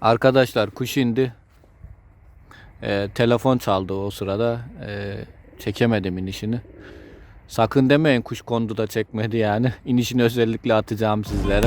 Arkadaşlar kuş indi. Ee, telefon çaldı o sırada. Ee, çekemedim inişini. Sakın demeyin kuş kondu da çekmedi yani. İnişini özellikle atacağım sizlere.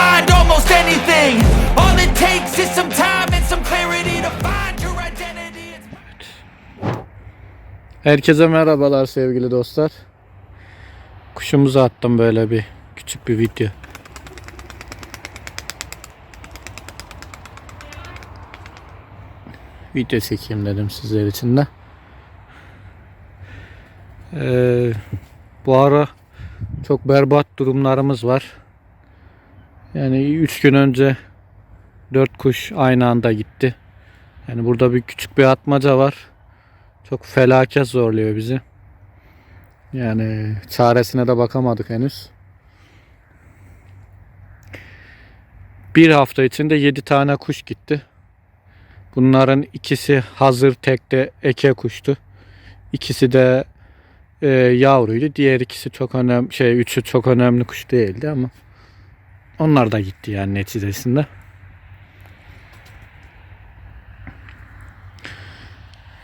Herkese merhabalar sevgili dostlar. Kuşumuzu attım böyle bir küçük bir video. Video çekeyim dedim sizler için de. Ee, bu ara çok berbat durumlarımız var. Yani 3 gün önce 4 kuş aynı anda gitti. Yani burada bir küçük bir atmaca var. Çok felaket zorluyor bizi. Yani çaresine de bakamadık henüz. Bir hafta içinde 7 tane kuş gitti. Bunların ikisi hazır tekte eke kuştu. İkisi de e, yavruydu. Diğer ikisi çok önemli şey üçü çok önemli kuş değildi ama onlar da gitti yani neticesinde.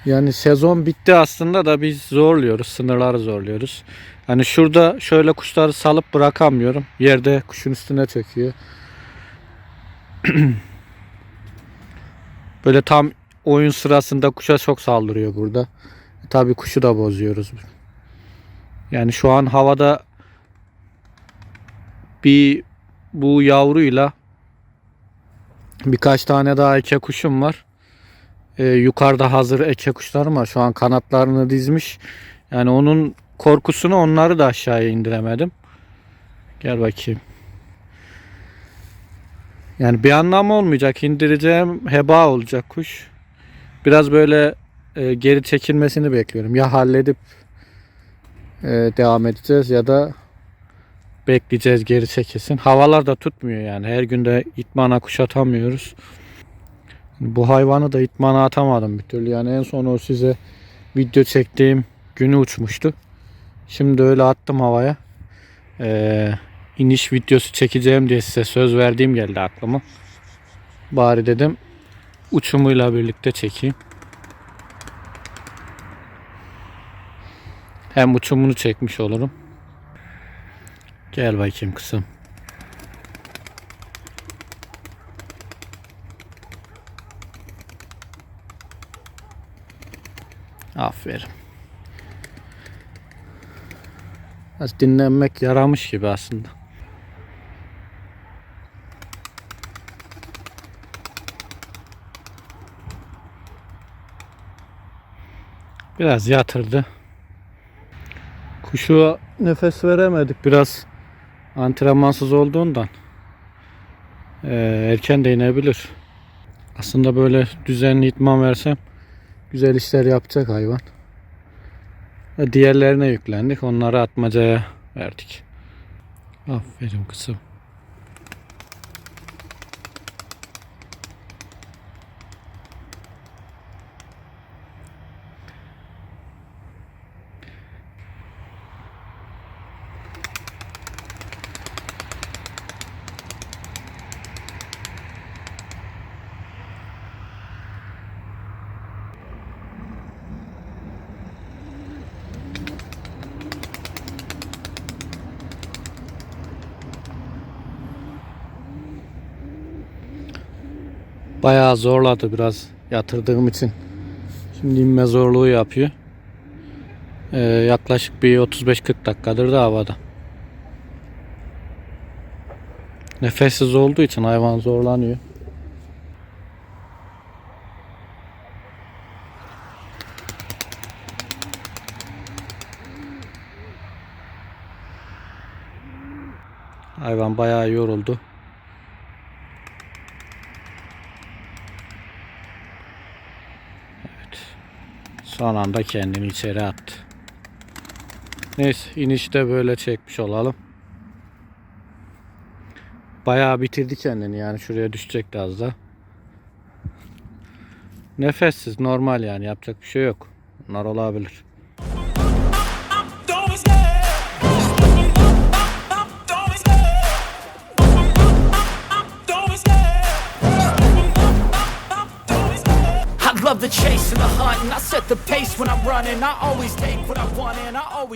Yani sezon bitti aslında da biz zorluyoruz. Sınırları zorluyoruz. Hani şurada şöyle kuşları salıp bırakamıyorum. Yerde kuşun üstüne çöküyor. Böyle tam oyun sırasında kuşa çok saldırıyor burada. Tabii kuşu da bozuyoruz. Yani şu an havada bir bu yavruyla birkaç tane daha eke kuşum var. Ee, yukarıda hazır eke kuşlarım var. Şu an kanatlarını dizmiş. Yani onun korkusunu onları da aşağıya indiremedim. Gel bakayım. Yani bir anlamı olmayacak. İndireceğim heba olacak kuş. Biraz böyle e, geri çekilmesini bekliyorum. Ya halledip e, devam edeceğiz ya da bekleyeceğiz geri çekilsin. Havalar da tutmuyor yani. Her günde itmana kuş atamıyoruz. Bu hayvanı da itmana atamadım bir türlü. Yani en son o size video çektiğim günü uçmuştu. Şimdi öyle attım havaya. Ee, iniş videosu çekeceğim diye size söz verdiğim geldi aklıma. Bari dedim uçumuyla birlikte çekeyim. Hem uçumunu çekmiş olurum. Gel bakayım kızım. Aferin. Az dinlenmek yaramış gibi aslında. Biraz yatırdı. Kuşu nefes veremedik biraz antrenmansız olduğundan. Ee, erken de inebilir. Aslında böyle düzenli itman versem güzel işler yapacak hayvan. Diğerlerine yüklendik. Onları atmacaya verdik. Aferin kızım. bayağı zorladı biraz yatırdığım için. Şimdi inme zorluğu yapıyor. Ee, yaklaşık bir 35-40 dakikadır da havada. Nefessiz olduğu için hayvan zorlanıyor. Hayvan bayağı yoruldu. Son anda kendini içeri attı. Neyse inişte böyle çekmiş olalım. Bayağı bitirdi kendini yani şuraya düşecekti az da. Nefessiz normal yani yapacak bir şey yok. Bunlar olabilir. Love the chase and the hunt, and I set the pace when I'm running. I always take what I want, and I always